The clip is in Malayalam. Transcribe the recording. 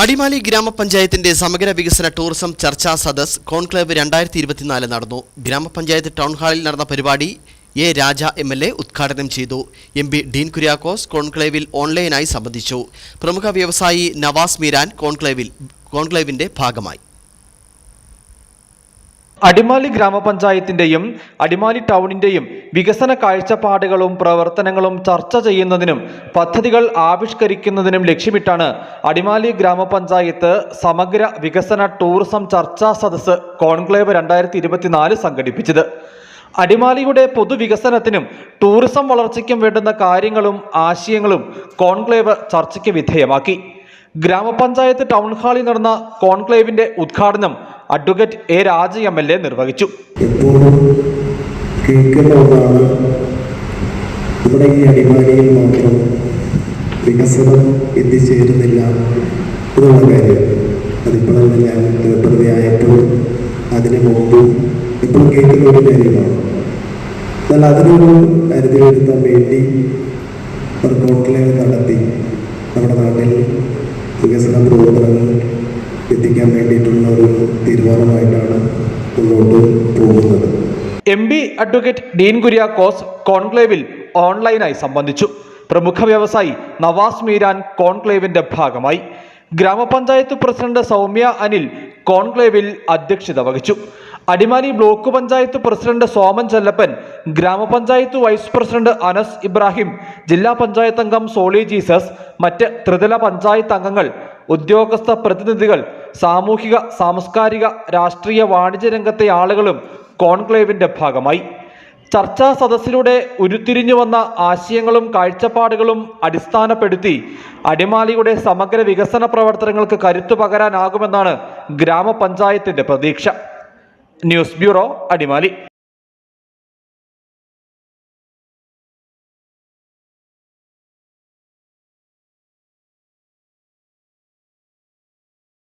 അടിമാലി ഗ്രാമപഞ്ചായത്തിന്റെ സമഗ്ര വികസന ടൂറിസം ചർച്ചാ സദസ് കോൺക്ലേവ് രണ്ടായിരത്തി ഇരുപത്തിനാല് നടന്നു. ഗ്രാമപഞ്ചായത്ത് ടൗൺ ഹാളിൽ നടന്ന പരിപാടി A Raja M L A ഉദ്ഘാടനം ചെയ്തു. എം പി ഡീൻ കുര്യാക്കോസ് കോൺക്ലേവിൽ ഓൺലൈനായി സംബന്ധിച്ചു. പ്രമുഖ വ്യവസായി നവാസ് മീരാൻ കോൺക്ലേവിൽ കോൺക്ലേവിന്റെ ഭാഗമായി. അടിമാലി ഗ്രാമപഞ്ചായത്തിന്റെയും അടിമാലി ടൗണിന്റെയും വികസന കാഴ്ചപ്പാടുകളും പ്രവർത്തനങ്ങളും ചർച്ച ചെയ്യുന്നതിനും പദ്ധതികൾ ആവിഷ്കരിക്കുന്നതിനും ലക്ഷ്യമിട്ടാണ് അടിമാലി ഗ്രാമപഞ്ചായത്ത് സമഗ്ര വികസന ടൂറിസം ചർച്ചാ സദസ് കോൺക്ലേവ് രണ്ടായിരത്തി ഇരുപത്തിനാല് സംഘടിപ്പിച്ചത്. അടിമാലിയുടെ പൊതുവികസനത്തിനും ടൂറിസം വളർച്ചയ്ക്കും വേണ്ടുന്ന കാര്യങ്ങളും ആശയങ്ങളും കോൺക്ലേവ് ചർച്ചയ്ക്ക് വിധേയമാക്കി. ഗ്രാമപഞ്ചായത്ത് ടൗൺ ഹാളിൽ നടന്ന കോൺക്ലേവിന്റെ ഉദ്ഘാടനം advocate A Raja M L A നിർവഹിച്ചു. ഇവിടെ ഈ മാത്രം വികസനം എത്തിച്ചേരുന്നില്ല എന്നുള്ള കാര്യം. അതിപ്പോഴും ഞാൻ പ്രതിയായപ്പോൾ അതിന് മുമ്പ് ഇപ്പോൾ കേൾക്കുന്ന ഒരു കാര്യമാണ്. എന്നാൽ അതിനൊരു കരുതി വരുത്താൻ വേണ്ടി റിപ്പോർട്ടിലേക്ക് നടത്തി നമ്മുടെ നാട്ടിൽ വികസന പ്രവർത്തനങ്ങൾ എത്തിക്കാൻ വേണ്ടിയിട്ടുള്ള ഒരു തീരുമാനമായിട്ടാണ് മുന്നോട്ട് പോകുന്നത്. M P advocate Dean Kuriakose കോൺക്ലേവിൽ ഓൺലൈനായി സംബന്ധിച്ചു. പ്രമുഖ വ്യവസായി നവാസ് മീരാൻ കോൺക്ലേവിന്റെ ഭാഗമായി. ഗ്രാമപഞ്ചായത്ത് പ്രസിഡന്റ് സൗമ്യ അനിൽ കോൺക്ലേവിൽ അധ്യക്ഷത വഹിച്ചു. അടിമാലി ബ്ലോക്ക് പഞ്ചായത്ത് പ്രസിഡന്റ് സോമൻ ചെല്ലപ്പൻ ഗ്രാമപഞ്ചായത്ത് വൈസ് പ്രസിഡന്റ് അനസ് ഇബ്രാഹിം ജില്ലാ പഞ്ചായത്ത് അംഗം സോളി ജീസസ് മറ്റ് ത്രിതല പഞ്ചായത്ത് അംഗങ്ങൾ ഉദ്യോഗസ്ഥ പ്രതിനിധികൾ സാമൂഹിക സാംസ്കാരിക രാഷ്ട്രീയ വാണിജ്യ രംഗത്തെ ആളുകളും കോൺക്ലേവിന്റെ ഭാഗമായി. ചർച്ചാ സദസ്സിലൂടെ ഉരുത്തിരിഞ്ഞു വന്ന ആശയങ്ങളും കാഴ്ചപ്പാടുകളും അടിസ്ഥാനപ്പെടുത്തി അടിമാലിയുടെ സമഗ്ര വികസന പ്രവർത്തനങ്ങൾക്ക് കരുത്തു പകരാനാകുമെന്നാണ് ഗ്രാമപഞ്ചായത്തിന്റെ പ്രതീക്ഷ. News bureau Adimali.